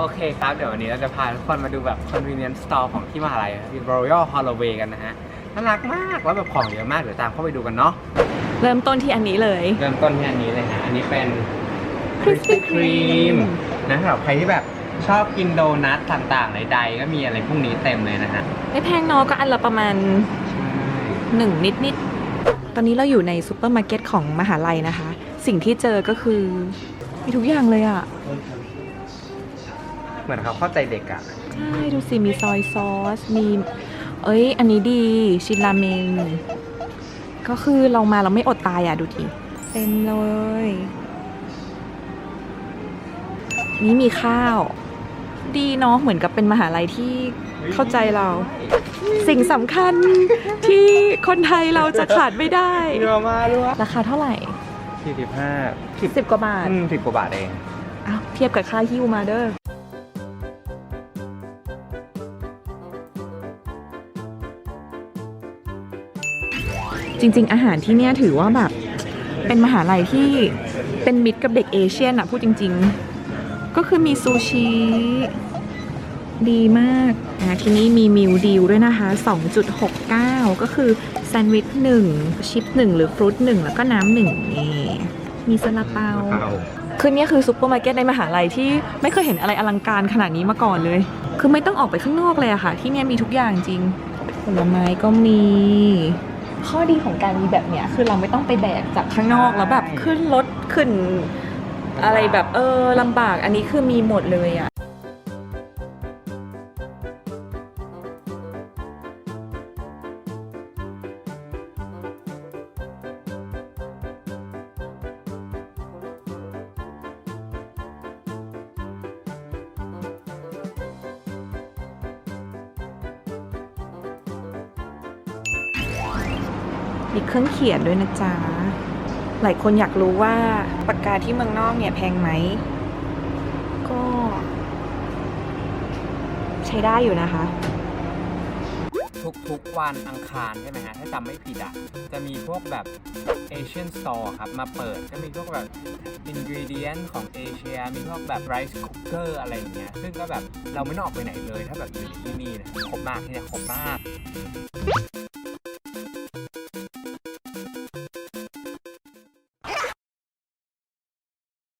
โอเคครับ เดี๋ยววันนี้เราจะพาทุกคนมาดูแบบ convenience store ของที่มหาลัยที่ Royal Holloway กันนะฮะ น่ารักมาก แล้วแบบของเยอะมาก เดี๋ยวตามเข้าไปดูกันเนาะ เริ่มต้นที่อันนี้เลย เริ่มต้นที่อันนี้เลยฮะ อันนี้เป็น Krispy Krispy Kreme นะสำหรับใครที่แบบชอบกินโดนัทต่างๆใดๆก็มีอะไรพวกนี้เต็มเลยนะฮะ ไม่แพงเนอะก็อันละประมาณใช่หนึ่งนิดนิดๆตอนนี้เราอยู่ในซูเปอร์มาร์เก็ตของมหาลัยนะคะ สิ่งที่เจอก็คือมีทุกอย่างเลยอะ เหมือนเขาเข้าใจเด็กอะใช่ดูสิมีซอยซอส มี เอ้ย อันนี้ดี ชินราเมงก็คือเรามาเราไม่อดตายอะ ดูทีเต็มเลย นี่มีข้าว ดีเนาะเหมือนกับเป็นมหาลัยที่เข้าใจเรา สิ่งสำคัญที่คนไทยเราจะขาดไม่ได้เยอะมากด้วยราคาเท่าไหร่สี่สิบห้าสิบกว่าบาทอืมสิบกว่าบาทเอง อ้าวเทียบกับค่าฮิ้วมาเด้อ จริง ๆ อาหารที่เนี่ยถือว่าแบบเป็นมหาลัยที่เป็นมิตรกับเด็กเอเชียนอะพูดจริง ๆ ก็คือมีซูชิ ดีมากนะที่นี่มีมิลดิวด้วยนะคะ 2.69 ก็คือแซนด์วิช1 ชิป 1 หรือฟรุต1 แล้วก็น้ำหนึ่งนี่มีซาลาเปาคือเนี่ยคือซุปเปอร์มาร์เก็ตในมหาลัยที่ไม่เคยเห็นอะไรอลังการขนาดนี้มาก่อนเลย คือไม่ต้องออกไปข้างนอกเลยอะค่ะ ที่เนี่ยมีทุกอย่างจริง ผลไม้ก็มี ข้อดีของการมีแบบเนี้ยคือเราไม่ต้องไปแบกจากข้างนอกแล้วแบบขึ้นรถขึ้น อะไรแบบเออลำบากอันนี้คือมีหมดเลยอะ มีเครื่องเขียนด้วยนะจ๊ะ หลายคนอยากรู้ว่าปากกาที่เมืองนอกเนี่ยแพงไหม ก็ ใช้ได้อยู่นะคะ ทุกๆวันอังคารใช่ไหมฮะ ถ้าจำไม่ผิดอะ จะมีพวกแบบ Asian Store ครับ มาเปิดก็มีพวกแบบ ingredient ของเอเชีย มีพวกแบบ rice cooker อะไรอย่างเงี้ย ซึ่งก็แบบเราไม่ต้ออกไปไหนเลย ถ้าแบบอยู่ที่นี่นะครบมากที่เนี่ครบมาก